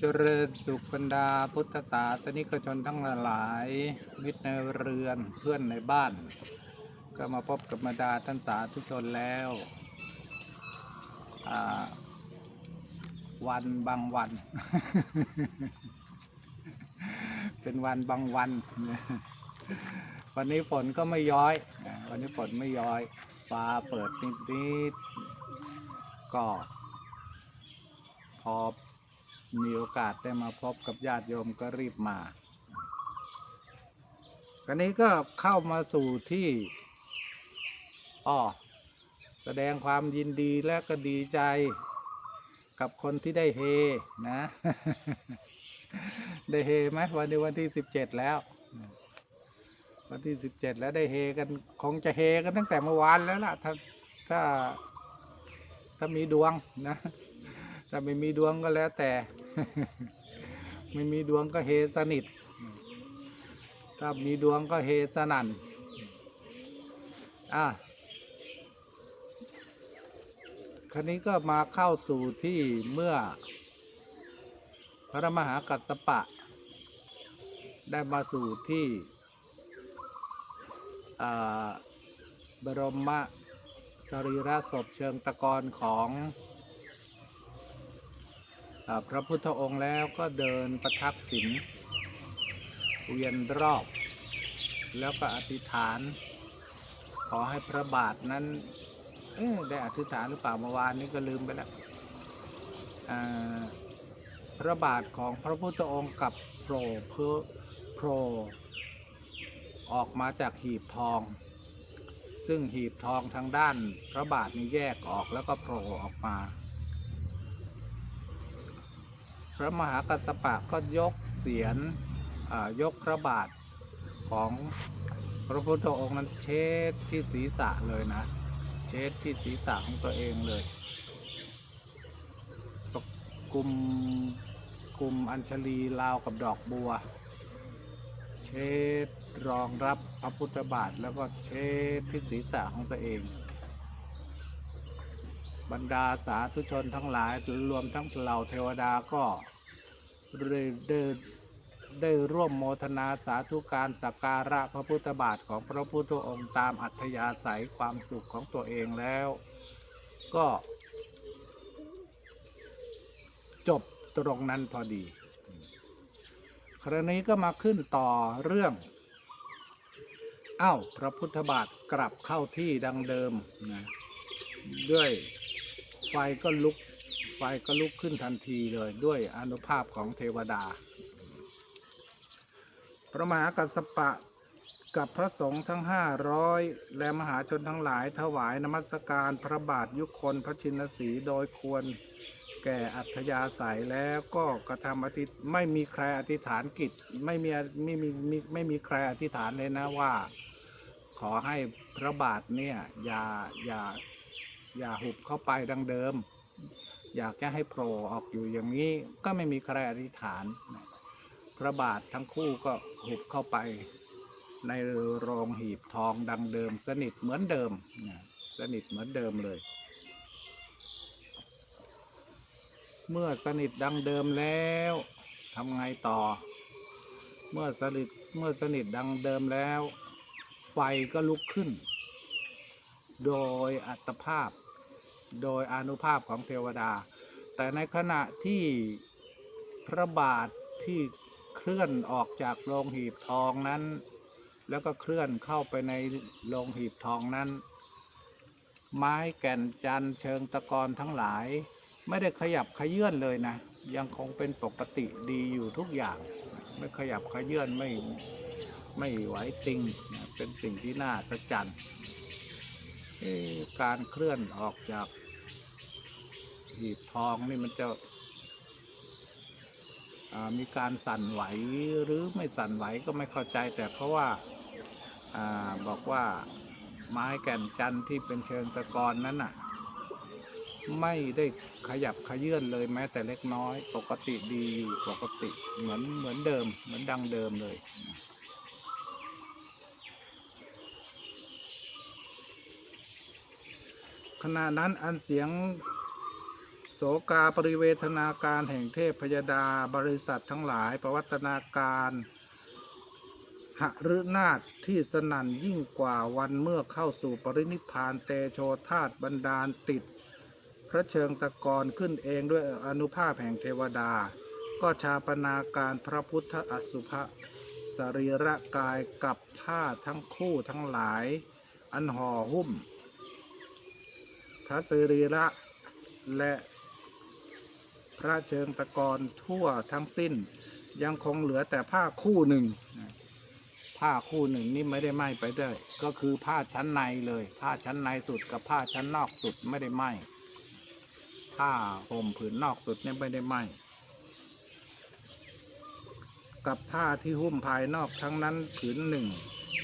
เจริญสุขบรรดาพุทธศาสนิกชนทั้งหลายมิตรในเรือนเพื่อนในบ้าน ก็มาพบกับบรรดาท่านสาธุชนแล้ววันบางวัน เป็นวันบางวัน วันนี้ฝนก็ไม่ย้อย วันนี้ฝนไม่ย้อย ฟ้าเปิดนิดๆก็พอ มีโอกาสได้มาพบกับญาติโยมก็รีบมาคราวนี้ก็เข้ามาสู่ที่อ้อแสดงความยินดีและก็ดีใจกับคนที่ได้เฮนะ ได้เฮไหมวันนี้วันที่สิบเจ็ดแล้ว วันที่สิบเจ็ดแล้วได้เฮกันคงจะเฮกันตั้งแต่เมื่อวานแล้วล่ะ ถ้าถ้าถ้ามีดวงนะ ถ้าไม่มีดวงก็แล้วแต่ ไม่มีดวงก็เฮสนิท ถ้ามีดวงก็เฮสนันอะคราวนี้ก็มาเข้าสู่ที่เมื่อ พระมหากัสปะ ได้มาสู่ที่อ่าบรมสรีระศพเชิงตะกอนของ พระพุทธองค์แล้วก็เดินประทักษิณเวียนรอบ แล้วก็อธิษฐาน ขอให้พระบาทนั้นได้อธิษฐานหรือเปล่าเมื่อวานนี้ก็ลืมไปแล้วพระบาทของพระพุทธองค์กับโผล่เพื่อโผล่ออกมาจากหีบทอง ซึ่งหีบทองทางด้านพระบาทนี้แยกออกแล้วก็โผล่ออกมา พระมหากัสสปะก็ยกเสียนยกพระบาทของพระพุทธองค์นั้นเช็ดที่ศีรษะเลยนะ เช็ดที่ศีรษะของตัวเองเลยก็กุมกุมอัญชลีราวกับดอกบัว เช็ดรองรับพระพุทธบาทแล้วก็เช็ดที่ศีรษะของตัวเอง บรรดาสาธุชนทั้งหลายรวมทั้งเหล่าเทวดาก็ได้ได้ได้ร่วมโมทนาสาธุการสักการะพระพุทธบาทของพระพุทธองค์ตามอัธยาศัยความสุขของตัวเองแล้ว ก็ จบตรงนั้นพอดี คราวนี้ก็มาขึ้นต่อเรื่องเอ้าพระพุทธบาทกลับเข้าที่ดังเดิมนะด้วย ไฟก็ลุก ไฟก็ลุกขึ้นทันทีเลยด้วยอนุภาพของเทวดา พระมหากัสปะกับพระสงฆ์ทั้งห้าร้อยและมหาชนทั้งหลายถวายนมัสการพระบาทยุคลพระชินสีโดยควรแก่อัธยาศัยแล้วก็กระทำอธิไม่มีใครอธิษฐานกิจไม่มีไม่มีไม่ไม่มีใครอธิษฐานเลยนะว่า ขอให้พระบาทเนี่ยอย่าอย่า อย่าหุบเข้าไปดังเดิม อยากจะให้โผล่ออกอยู่อย่างนี้ก็ไม่มีใครอธิษฐาน พระบาททั้งคู่ก็หุบเข้าไป ในโรงหีบทองดังเดิม สนิทเหมือนเดิมนะสนิทเหมือนเดิมเลย เมื่อสนิทดังเดิมแล้วทำไงต่อ เมื่อสนิทเมื่อสนิทดังเดิมแล้ว ไฟก็ลุกขึ้น โดยอัตภาพ โดยอนุภาพของเทวดา แต่ในขณะที่พระบาทที่เคลื่อนออกจากโรงหีบทองนั้น แล้วก็เคลื่อนเข้าไปในโรงหีบทองนั้น ไม้แก่นจันเชิงตะกอนทั้งหลาย ไม่ได้ขยับขยื่นเลยนะ ยังคงเป็นปกติดีอยู่ทุกอย่าง ไม่ขยับขยื่นไม่ไม่ไหวติงนะเป็นสิ่งที่น่าประจัน การเคลื่อนออกจากหีบทองนี่มันจะมีการสั่นไหวหรือไม่สั่นไหวก็ไม่เข้าใจ แต่เพราะว่าอาบอกว่าไม้แก่นจันทร์ที่เป็นเชิงตะกอนนั้นน่ะ ไม่ได้ขยับขยื่นเลยแม้แต่เล็กน้อย ปกติดีอยู่ปกติเหมือนเหมือนเดิม เหมือนดังเดิมเลย ขณะนั้นอันเสียงโสกาปริเวทนาการแห่งเทพพยดาบริษัททั้งหลายประวัตนาการหฤนาถที่สนั่นยิ่งกว่าวันเมื่อเข้าสู่ปรินิพานเตโชธาตบันดาลติด พระเชิงตะกอนขึ้นเองด้วยอนุภาพแห่งเทวดา ก็ชาปนาการพระพุทธอสุภสรีระกายกับผ้าทั้งคู่ทั้งหลาย อันห่อหุ้ม พระสรีระและพระเชิงตะกอนทั่วทั้งสิ้น ยังคงเหลือแต่ผ้าคู่หนึ่ง ผ้าคู่หนึ่งนี่ไม่ได้ไหม้ไปด้วย ก็คือผ้าชั้นในเลย ผ้าชั้นในสุดกับผ้าชั้นนอกสุดไม่ได้ไหม้ผ้าห่มผืนนอกสุดเนี่ยไม่ได้ไหม้กับผ้าที่หุ้มภายนอกทั้งนั้นผืนหนึ่ง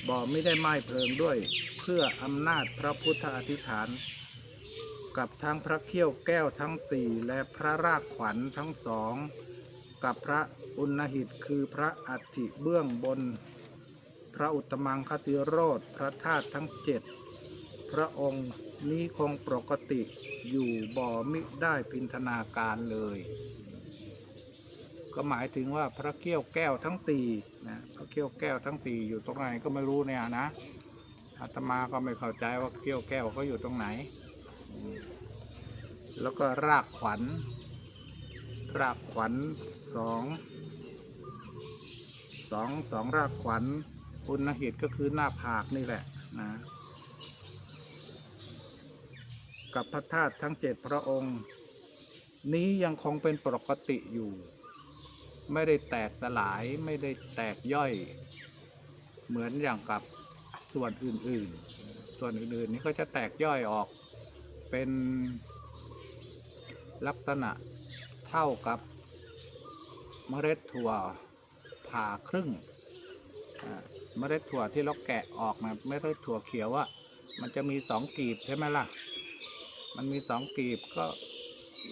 บ่ไม่ได้ไหม้เพลิงด้วย เพื่ออำนาจพระพุทธอธิษฐาน กับทั้งพระเขี้ยวแก้วทั้งสี่และพระรากขวัญทั้งสอง กับพระอุณหิตคือพระอัฐิเบื้องบน พระอุตมังคติโรธพระธาตุทั้งเจ็ดพระองค์นี้คงปกติอยู่บ่มิได้พินธนาการเลย ก็หมายถึงว่าพระเกี้ยวแก้วทั้งสี่นะพระเกี้ยวแก้วทั้งสี่อยู่ตรงไหนก็ไม่รู้เนี่ยนะอาตมาก็ไม่เข้าใจว่าเกี้ยวแก้วเขาอยู่ตรงไหน แล้วก็รากขวัญ รากขวัญสองสองสองรากขวัญอุณหิตก็คือหน้าผากนี่แหละนะกับพระธาตุทั้งเจ็ดพระองค์ นี้ยังคงเป็นปกติอยู่ ไม่ได้แตกสลายไม่ได้แตกย่อย เหมือนอย่างกับส่วนอื่นๆ ส่วนอื่นๆ นี่ก็จะแตกย่อยออก เป็นลักษณะเท่ากับเมล็ดถั่วผ่าครึ่งเมล็ดถั่วที่เราแกะออกนะเมล็ดถั่วเขียวอะมันจะมีสองกีบใช่ไหมล่ะ มันมีสองกีบก็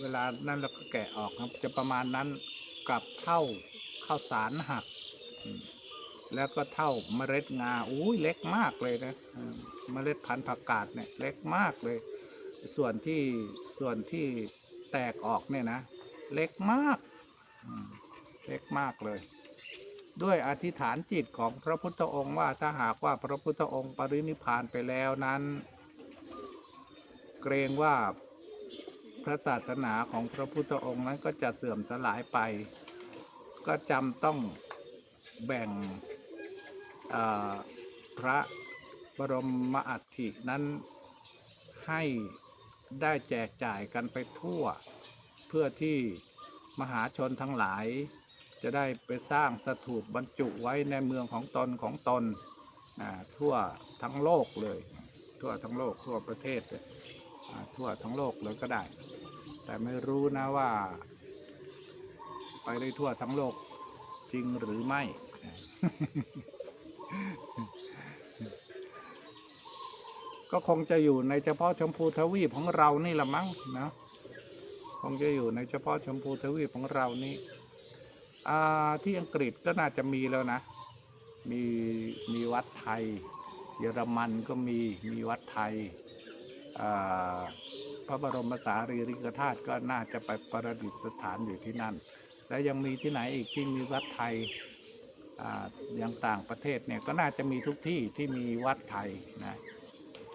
เวลานั้นเราก็แกะออกครับ จะประมาณนั้นกับเท่าข้าวสารหัก แล้วก็เท่าเมล็ดงา อุ้ยเล็กมากเลยนะ เมล็ดพันธุ์ผักกาดเนี่ยเล็กมากเลย ส่วนที่ส่วนที่แตกออกเนี่ยนะ เล็กมาก เล็กมากเลย ด้วยอธิษฐานจิตของพระพุทธองค์ว่าถ้าหากว่าพระพุทธองค์ปรินิพานไปแล้วนั้น เกรงว่าพระศาสนาของพระพุทธองค์นั้นก็จะเสื่อมสลายไป ก็จำต้องแบ่งพระบรมอัฐินั้นให้ ได้แจกจ่ายกันไปทั่ว เพื่อที่มหาชนทั้งหลาย จะได้ไปสร้างสถูปบรรจุไว้ในเมืองของตนของตนทั่วทั้งโลกเลย ทั่วทั้งโลกทั่วประเทศทั่วทั้งโลกเลยก็ได้ แต่ไม่รู้นะว่า ไปได้ทั่วทั้งโลกจริงหรือไม่ ก็คงจะอยู่ในเฉพาะชมพูทวีปของเรานี่ละมั้งนะคงจะอยู่ในเฉพาะชมพูทวีปของเรานี่ที่อังกฤษก็น่าจะมีแล้วนะ มีมีวัดไทย เยอรมันก็มีมีวัดไทยพระบรมสารีริกธาตุก็น่าจะไปประดิษฐานอยู่ที่นั่น แล้วยังมีที่ไหนอีกที่มีวัดไทยออย่างต่างประเทศเนี่ยก็น่าจะมีทุกที่ที่มีวัดไทยนะ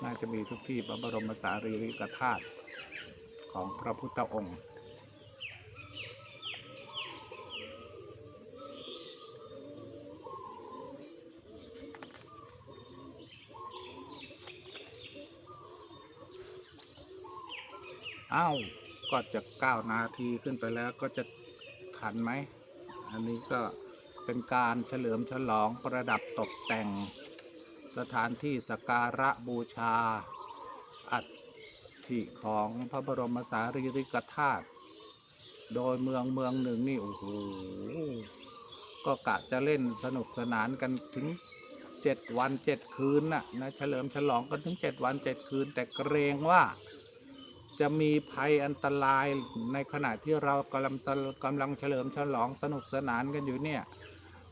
น่าจะมีทุกที่พระบรมสารีริกธาตุของพระพุทธองค์อ้าวก็จะเก้านาทีขึ้นไปแล้วก็จะขันไหม อันนี้ก็เป็นการเฉลิมฉลองประดับตกแต่ง สถานที่สักการะบูชา อัฐิของพระบรมสารีริกธาตุโดยเมืองเมืองหนึ่งนี่โอ้โหก็กะจะเล่นสนุกสนานกันถึงเจ็ดวันเจ็ดคืนน่ะนะเฉลิมฉลองกันถึงเจ็ดวันเจ็ดคืน แต่เกรงว่าจะมีภัยอันตรายในขณะที่เรากำลังกำลังเฉลิมฉลองสนุกสนานกันอยู่เนี่ย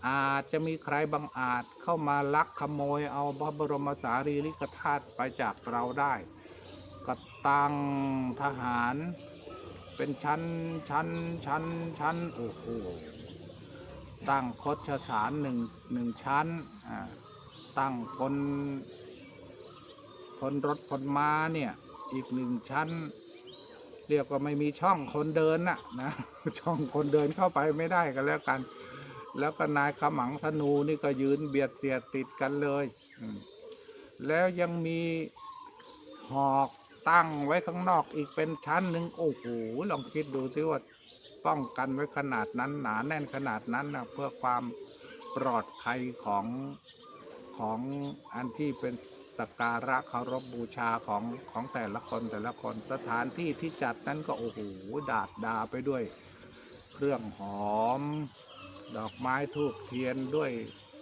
อาจจะมีใครบางอาจเข้ามาลักขโมยเอาพระบรมสารีริกธาตุไปจากเราได้ก็ตั้งทหารเป็นชั้นชั้นชั้นชั้นโอ้โหตั้งคดชสารหนึ่งหนึ่งชั้นตั้งพลพลรถพลม้าเนี่ยอีกหนึ่งชั้น เรียกว่าไม่มีช่องคนเดินน่ะนะช่องคนเดินเข้าไปไม่ได้กันแล้วกัน แล้วก็นายขมังธนูนี่ก็ยืนเบียดเสียดติดกันเลยแล้วยังมีหอกตั้งไว้ข้างนอกอีกเป็นชั้นหนึ่งโอ้โหลองคิดดูสิว่าป้องกันไว้ขนาดนั้น หนาแน่นขนาดนั้นนะเพื่อความปลอดภัยของของอันที่เป็นสักการะเคารพบูชาของของแต่ละคนแต่ละคนสถานที่ที่จัดนั้นก็โอ้โหดาดดาไปด้วย เครื่องหอม ดอกไม้ทูบเทียนด้วย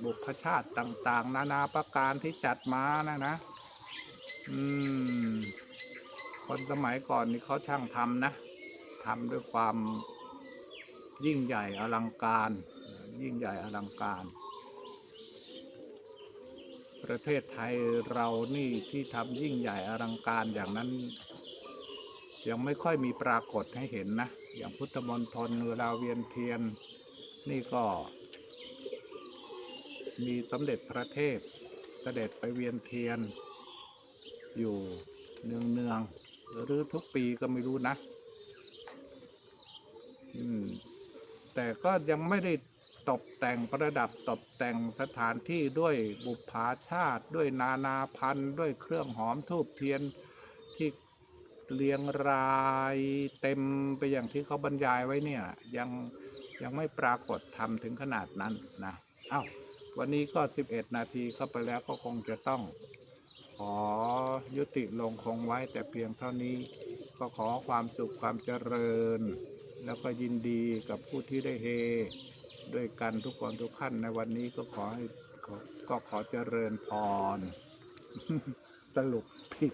บุพชาติต่าง ๆ นานาประการที่จัดมานะนะ อืม คนสมัยก่อนนี่เขาช่างทำนะทำด้วยความยิ่งใหญ่อลังการ ยิ่งใหญ่อลังการ ประเทศไทยเรานี่ที่ทำยิ่งใหญ่อลังการอย่างนั้น ยังไม่ค่อยมีปรากฏให้เห็นนะ อย่างพุทธมณฑลเวลาเวียนเทียน นี่ก็ มีสมเด็จพระเทพเสด็จไปเวียนเทียน อยู่เนืองเนืองๆหรือทุกปีก็ไม่รู้นะอืมแต่ก็ยังไม่ได้ตกแต่งประดับตกแต่งสถานที่ด้วยบุพาชาติด้วยนานาพันธุ์ด้วยเครื่องหอมทูบเทียนที่เรียงรายเต็มไปอย่างที่เขาบรรยายไว้เนี่ย ยัง ยังไม่ปรากฏทำถึงขนาดนั้นนะเอ้าวันนี้ก็ 11 นาทีเข้าไปแล้วก็คงจะต้อง ขอยุติลงคงไว้แต่เพียงเท่านี้ ก็ขอความสุขความเจริญ แล้วก็ยินดีกับผู้ที่ได้เฮ ด้วยกันทุกคนทุกขั้นในวันนี้ก็ขอให้ขอก็ขอเจริญพร สรุปผิด